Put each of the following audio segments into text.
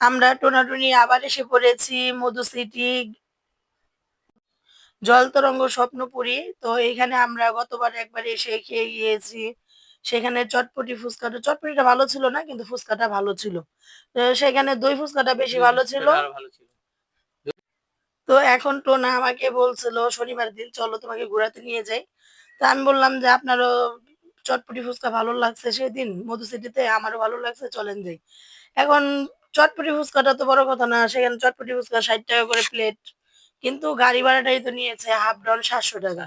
আমরা টোনাটুনি আবার এসে পড়েছি মধু সিটি জলতরঙ্গ স্বপ্নপুরী। তো এখানে আমরা গতবার একবার এসে খেয়ে গিয়েছি। সেখানে চটপটি ফুচকাটা চটপটিটা ভালো ছিল না কিন্তু ফুচকাটা ভালো ছিল। সেখানে দই ফুচকাটা বেশি ভালো ছিল। ভালো ছিল। তো এখন টোনা আমাকে বলছিল শনিবার দিন চলো তোমাকে ঘোরাতে নিয়ে যাই। তা আমি বললাম যে আপনারও চটপটি ফুচকা ভালো লাগছে সেদিন মধু সিটিতে আমারও ভালো লাগছে চলেন যাই। এখন চটপটি ফুচকাটা তো বড় কথা না সেখানে চটপটি ফুচকা ষাট টাকা করে প্লেট কিন্তু গাড়ি ভাড়াটাই তো নিয়েছে হাফ ডাউন সাতশো টাকা।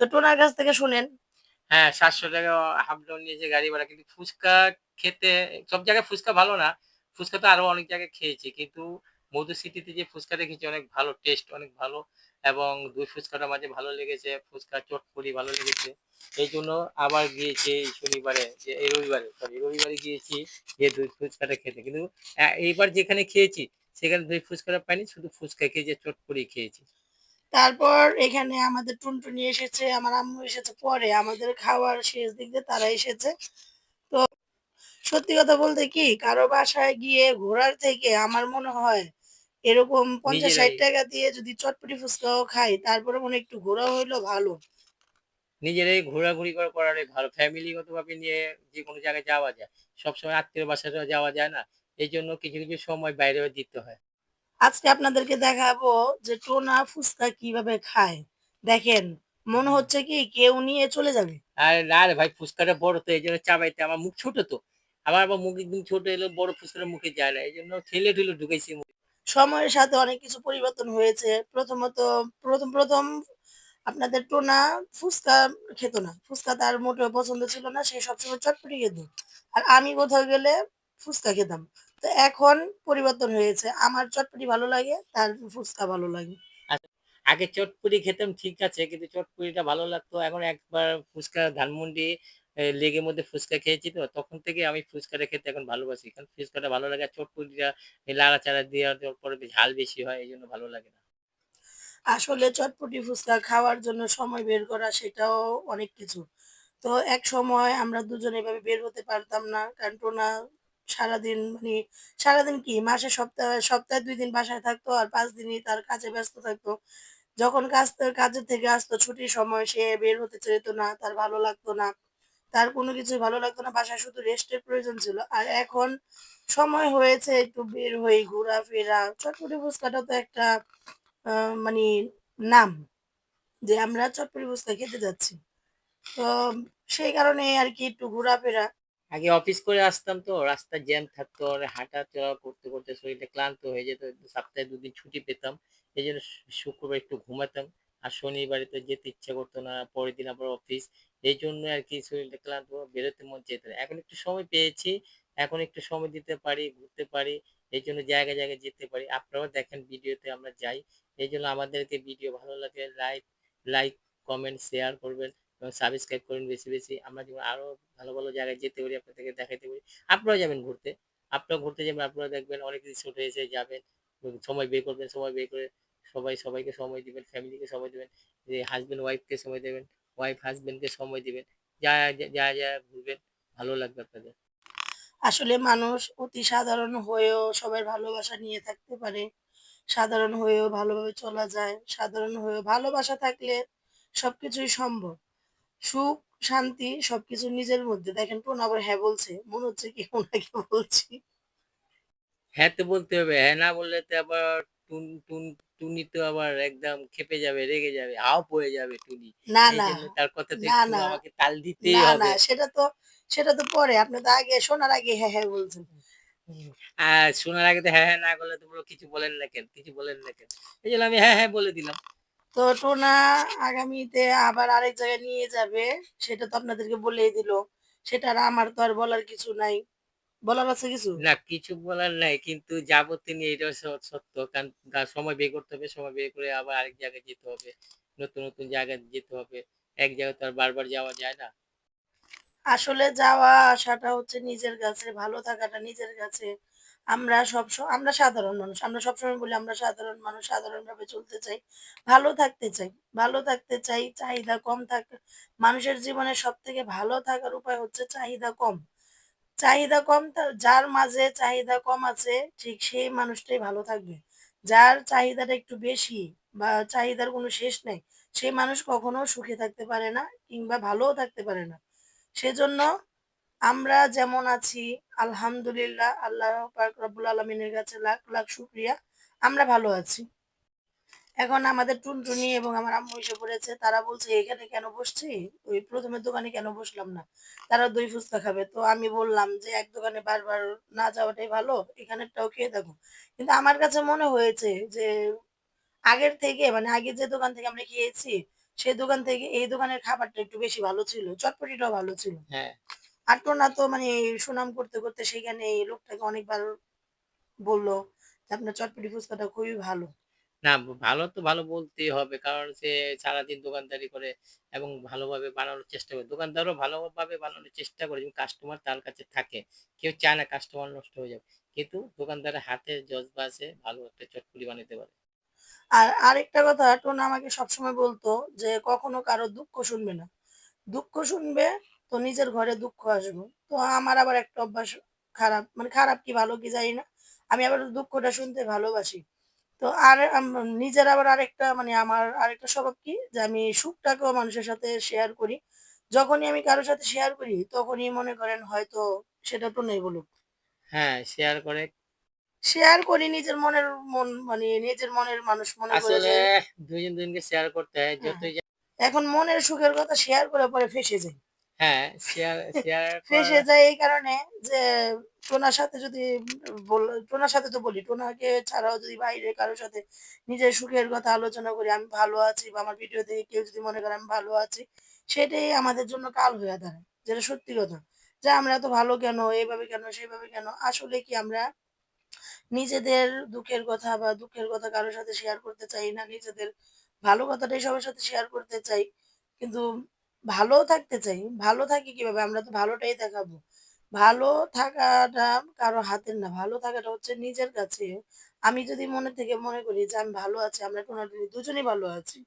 তো টোনার কাছ থেকে শুনেন। হ্যাঁ সাতশো টাকা হাফ ডাউন নিয়েছে গাড়ি ভাড়া। কিন্তু ফুচকা খেতে সব জায়গায় ফুচকা ভালো না। ফুচকা তো আরও অনেক জায়গায় খেয়েছি। কিন্তু মধু সিটিতে যে ফুচকাটা খেয়েছি অনেক ভালো টেস্ট অনেক ভালো। এবং দুই ফুচকাটা মাঝে ভালো লেগেছে, ফুচকা চটপটি ভালো লেগেছে। এই জন্য আবার গিয়েছি এই শনিবারে, যে এই রবিবারে সরি রবিবারে গিয়েছি যে দুই ফুচকাটা খেতে। কিন্তু এইবার যেখানে খেয়েছি, সেখানে দুই ফুচকাটা পাইনি, শুধু ফুচকা খেয়ে খেয়েছি চটপটি খেয়েছি। তারপর এখানে আমাদের টুনটুনি এসেছে, আমার আম্মু এসেছে পরে, আমাদের খাওয়ার শেষ দিক দিয়ে তারা এসেছে। তো সত্যি কথা বলতে কি, কারও বাসায় গিয়ে ঘোরার থেকে আমার মনে হয় এরকম পঞ্চাশ ষাট টাকা দিয়ে যদি চটপটি ফুচকাও খাই তারপরে মনে একটু ঘোরা হইল ভালো। নিজেরাই ঘোরাঘুরি করা করাটাই ভালো। ফ্যামিলিগত ভাবে নিয়ে যে কোনো জায়গায় যাওয়া যায় সবসময় আত্মীয় বাসায় যাওয়া যায় না এই জন্য কিছু কিছু সময় বাইরে দিতে হয়। আজকে আপনাদেরকে দেখাবো যে টোনা ফুচকা কীভাবে খায়। দেখেন মনে হচ্ছে কি কেউ নিয়ে চলে যাবে? আর না রে ভাই ফুচকাটা বড় তো এই জন্য চাবাইতে। আমার মুখ ছোট তো। আমার আবার মুখ একদম ছোট এলো বড় ফুচকাটা মুখে যায় না। এই জন্য ঠেলে ঠেলে ঢুকেছি মুখে। সময়ের সাথে অনেক কিছু পরিবর্তন হয়েছে। প্রথমত, প্রথম প্রথম আপনাদের টোনা ফুচকা খেত না। ফুচকা তার মোটেও পছন্দ ছিল না, সে সবসময় চটপটি খেত। আর আমি কোথাও গেলে ফুচকা খেতাম। তো এখন পরিবর্তন হয়েছে। আমার চটপটি ভালো লাগে, তার ফুচকা ভালো লাগে। আগে চটপুরি খেতাম ঠিক আছে, কিন্তু চটপুরিটা ভালো লাগতো। এখন একবার ফুচকা ধানমন্ডি লেগের মধ্যে ফুচকা খেয়েছি তো, তখন থেকে আমি ফুচকাটা খেতে এখন ভালোবাসি। কারণ ফুচকাটা ভালো লাগে আর চটপুরিটা লাড়াচাড়া দেওয়ার পরে ঝাল বেশি হয়, এই জন্য ভালো লাগে না। আসলে চটপটি ফুচকা খাওয়ার জন্য সময় বের করা সেটাও অনেক কিছু। তো এক সময় আমরা দুজনে এভাবে বের হতে পারতাম না, কারণ টোনা সারাদিন মানে সারাদিন কি মাসে সপ্তাহে সপ্তাহে দুই দিন বাসায় থাকতো আর পাঁচ দিনই তার কাজে ব্যস্ত থাকতো। যখন কাজ, কাজের থেকে আসতো ছুটির সময় সে বের হতে চাইতো না, তার ভালো লাগতো না। তার কোনো কিছুই ভালো লাগতো না, বাসায় শুধু রেস্টের প্রয়োজন ছিল। আর এখন সময় হয়েছে একটু বের হয়ে ঘোরাফেরা। চটপটি ফুচকাটা তো একটা মানে নাম যে আমরা চটপটি ফুচকা খেতে যাচ্ছি। তো সেই কারণে আর কি একটু ঘোরাফেরা। আগে অফিস করে আসতাম তো, রাস্তায় জ্যাম থাকতো, আর হাঁটা চলা করতে করতে শরীরটা ক্লান্ত হয়ে যেত সপ্তাহে দুদিন ছুটি পেতাম। এই জন্য শুক্রবার একটু ঘুমাতাম। আর শনিবারে যেতে ইচ্ছে করতো না, পরের দিন আবার অফিস এই জন্য আর কি শরীরটা ক্লান্ত, বেরোতে মন চেত না। এখন একটু সময় পেয়েছি, এখন একটু সময় দিতে পারি, ঘুরতে পারি, এই জন্য জায়গায় জায়গায় যেতে পারি। আপনারাও দেখেন ভিডিওতে আমরা যাই, এই জন্য আমাদেরকে ভিডিও ভালো লাগে লাইক লাইক কমেন্ট শেয়ার করবেন এবং সাবস্ক্রাইব করুন বেশি বেশি। আমরা যেমন আরও ভালো ভালো জায়গায় যেতে পারি, আপনাদেরকে দেখাতে পারি। আপনারাও যাবেন ঘুরতে আপনারা ঘুরতে যাবেন আপনারা দেখবেন অনেক কিছু রিসোর্ট হয়েছে যাবেন, সময় বের করবেন, সময় বের করে সবাই সবাইকে সময় দিবেন ফ্যামিলিকে সময় দিবেন যে হাজবেন্ড ওয়াইফকে সময় দেবেন ওয়াইফ হাজবেন্ডকে সময় দিবেন যা যা যা ঘুরবেন ভালো লাগবে আপনাদের। আসলে মানুষ অতি সাধারণ হয়েও সবার ভালোবাসা নিয়ে থাকতে পারে সাধারণ হয়েও ভালোভাবে চলা যায় সাধারণ হয়েও ভালোবাসা থাকলে সবকিছুই সম্ভব। সুখ শান্তি সবকিছু নিজের মধ্যে। দেখেন কোন আবার হ্যাঁ বলছে মনে হচ্ছে কি ওনাকে বলছি। হ্যাঁ তো বলতে হবে হ্যাঁ না বললে তো আবার টুন টুন টুনি তো আবার একদম খেপে যাবে রেগে যাবে হাও পড়ে যাবে টুনি। না না। তার একটু আমাকে তাল দিতেই হবে। সেটা তো সেটা তো পরে। আপনি তো আগে শোনার আগে হ্যাঁ হ্যাঁ বলছেন। আর শোনার আগে তো হ্যাঁ হ্যাঁ না করলে তো কিছু বলেন না কেন কিছু বলেন না কেন। এই জন্য আমি হ্যাঁ হ্যাঁ বলে দিলাম। তো টোনা আগামীতে আবার আরেক জায়গায় নিয়ে যাবে সেটা তো আপনাদেরকে বলেই দিল। সেটা আর আমার তো আর বলার কিছু নাই। বলার আছে কিছু? না কিছু বলার নাই কিন্তু যাব তিনি এটা সত্য। কারণ তার সময় বের করতে হবে সময় বের করে আবার আরেক জায়গায় যেতে হবে। নতুন নতুন জায়গায় যেতে হবে। এক জায়গায় তো আর বারবার যাওয়া যায় না। আসলে যাওয়া আসাটা হচ্ছে নিজের কাছে ভালো থাকাটা নিজের কাছে। আমরা সব আমরা সাধারণ মানুষ আমরা সবসময় বলি আমরা সাধারণ মানুষ সাধারণ ভাবে চলতে চাই ভালো থাকতে চাই। ভালো থাকতে চাই চাহিদা কম থাক মানুষের জীবনে সব থেকে ভালো থাকার উপায় হচ্ছে চাহিদা কম। চাহিদা কম যার মাঝে চাহিদা কম আছে ঠিক সেই মানুষটাই ভালো থাকবে। যার চাহিদাটা একটু বেশি বা চাহিদার কোনো শেষ নেই সেই মানুষ কখনো সুখে থাকতে পারে না কিংবা ভালোও থাকতে পারে না। সেজন্য আমরা যেমন আছি আলহামদুলিল্লাহ আল্লাহ পাক আলামিনের কাছে লাখ, লাখ শুক্রিয়া আমরা ভালো আছি। এখন আমাদের টুনটুনি এবং আমার আম্মু এসে পড়েছে। তারা বলছে, "এখানে কেন বসছি? ওই ১ম এর দোকানে কেন বসলাম না?" তারা দই ফুচকা খাবে। তো আমি বললাম যে, "এক দোকানে বারবার না যাওয়াটাই ভালো। এখানেরটাও খেয়ে দেখো।" কিন্তু আমার কাছে মনে হয়েছে যে, আগের থেকে মানে আগে যে দোকান থেকে আমরা খেয়েছি, সেই দোকান থেকে এই দোকানের খাবারটা একটু বেশি ভালো ছিল। চটপটিটাও ভালো ছিল। হ্যাঁ। আর টোনা তো মানে সুনাম করতে, করতে সেখানে এই লোকটাকে অনেকবার বলল যে, "আপনার চটপটি ফুচকাটা খুবই ভালো।" না ভালো তো ভালো বলতেই হবে। কারণ সে সারাদিন দোকানদারি করে এবং ভালোভাবে বানানোর চেষ্টা করে। দোকানদারও ভালোভাবে বানানোর চেষ্টা করে কাস্টমার তার কাছে থাকে। কেউ চায় না কাস্টমার নষ্ট হয়ে যাবে কিন্তু দোকানদারের হাতে জজবা আছে ভালো একটা চটপটি বানাইতে পারে। আর আরেকটা কথা টোনা আমাকে সবসময় বলতো যে, "কখনো কারও দুঃখ শুনবে না। দুঃখ শুনবে তো নিজের ঘরে দুঃখ আসবে।" তো আমার আবার একটা অভ্যাস খারাপ। মানে খারাপ কি ভালো কি জানি না। আমি আবার দুঃখটা শুনতে ভালোবাসি। তো আর নিজের আবার আরেকটা মানে আমার আরেকটা স্বভাব কি? যে আমি সুখটাকেও মানুষের সাথে শেয়ার করি। যখনই আমি কারোর সাথে শেয়ার করি, তখনই মনে করেন হয়তো সেটা তো নেই বলুক। হ্যাঁ, শেয়ার করে শেয়ার করি নিজের মনের মন মানে নিজের মনের মানুষ মনে করে আসলে যে ২ জন ২ জনকে শেয়ার করতে হয়। হ্যাঁ, যতই এখন মনের সুখের কথা শেয়ার করে পরে ফেসে যাই। হ্যাঁ, শেয়ার শেয়ার যাই এই কারণে যে টোনার সাথে যদি টোনার সাথে তো বলি, টোনাকে ছাড়াও যদি বাইরে কারও সাথে নিজের সুখের কথা আলোচনা করি, আমি ভালো আছি বা আমার ভিডিও দেখে কেউ যদি মনে করে আমি ভালো আছি, সেটাই আমাদের জন্য কাল হয়ে দাঁড়ায়। যেটা সত্যি কথা। যে আমরা এত ভালো কেন? এইভাবে কেন? সেইভাবে কেন? আসলে কি আমরা নিজেদের দুঃখের কথা বা দুঃখের কথা কারোর সাথে শেয়ার করতে চাই না। নিজেদের ভালো কথাটাই সবার সাথে শেয়ার করতে চাই। কিন্তু ভালোও থাকতে চাই। ভালো থাকি কীভাবে? আমরা তো ভালোটাই দেখাবো। ভালো থাকাটা কারও হাতের না। ভালো থাকাটা হচ্ছে নিজের কাছে। আমি যদি মনে থেকে মনে করি যে আমি ভালো আছি, আমরা টোনাটুনি দুজনেই ভালো আছি।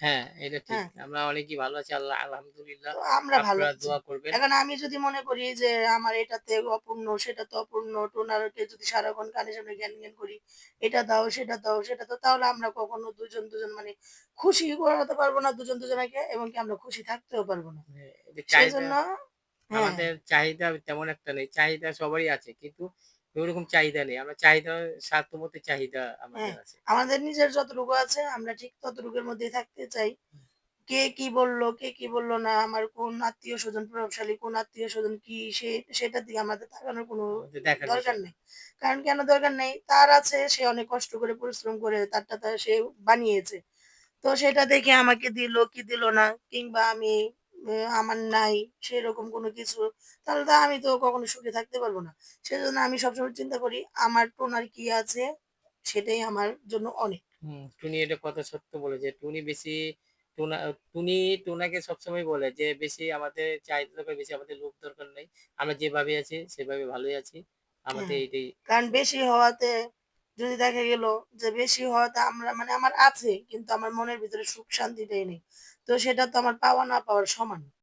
হ্যাঁ, এটা ঠিক। হ্যাঁ? আমরা অনেকেই ভালো আছি আল্লাহ আলহামদুলিল্লাহ। তো আমরা ভালো আপনারা আছি। দোয়া করবেন। এখন আমি যদি মনে করি যে আমার এটাতে অপূর্ণ, সেটাতে অপূর্ণ, টোনারকে যদি সারাক্ষণ সামনে ঘ্যান করি, এটা দাও, সেটা দাও, সেটা দাও, তাহলে আমরা কখনো দুজন, দুজন মানে খুশি করাতে পারব না দুজন দুজনকে এবং কি আমরা খুশি থাকতেও পারব না। হ্যাঁ, এই যে চাহিদা সেজন্য হ্যাঁ, আমাদের চাহিদা তেমন একটা নেই। চাহিদা সবারই আছে। কিন্তু ওইরকম চাহিদা নেই। আমরা চাহিদা স্বার্থমতো চাহিদা আমাদের হ্যাঁ, আছে। আমাদের নিজের যতটুকু আছে আমরা ঠিক ততটুকুর মধ্যেই থাকতে চাই। কে কি বলল, কে কি বলল না, আমার কোন আত্মীয়স্বজন প্রভাবশালী, কোন আত্মীয়স্বজন কি সে সেটার দিকে আমাদের তাকানোর কোনো দরকার নেই। কারণ কেন দরকার নেই? তার আছে সে অনেক কষ্ট করে পরিশ্রম করে তারটা সে বানিয়েছে। তো সেটা দেখে আমাকে দিল কি দিল না কিংবা আমি আমার নাই সেরকম কোনো কিছু, তাহলে তো আমি তো কখনো সুখে থাকতে পারব না। সেজন্য আমি সবসময় চিন্তা করি আমার টোনার কি আছে সেটাই আমার জন্য অনেক। টুনি এটা কথা সত্য বলেছে। টুনি বেশি টুনা টুনি টুনাকে সবসময় বলে যে, "বেশি আমাদের চাহিদা দরকার, বেশি আমাদের লোভ দরকার নাই। আমরা যেভাবে আছি সেভাবে ভালোই আছি। আমাদের হ্যাঁ, এইটাই" কারণ বেশি হওয়াতে যদি দেখা গেল যে বেশি হওয়াতে আমরা মানে আমার আছে কিন্তু আমার মনের ভিতরে সুখ শান্তিটাই নেই। তো সেটা তো আমার পাওয়া না পাওয়ার সমান।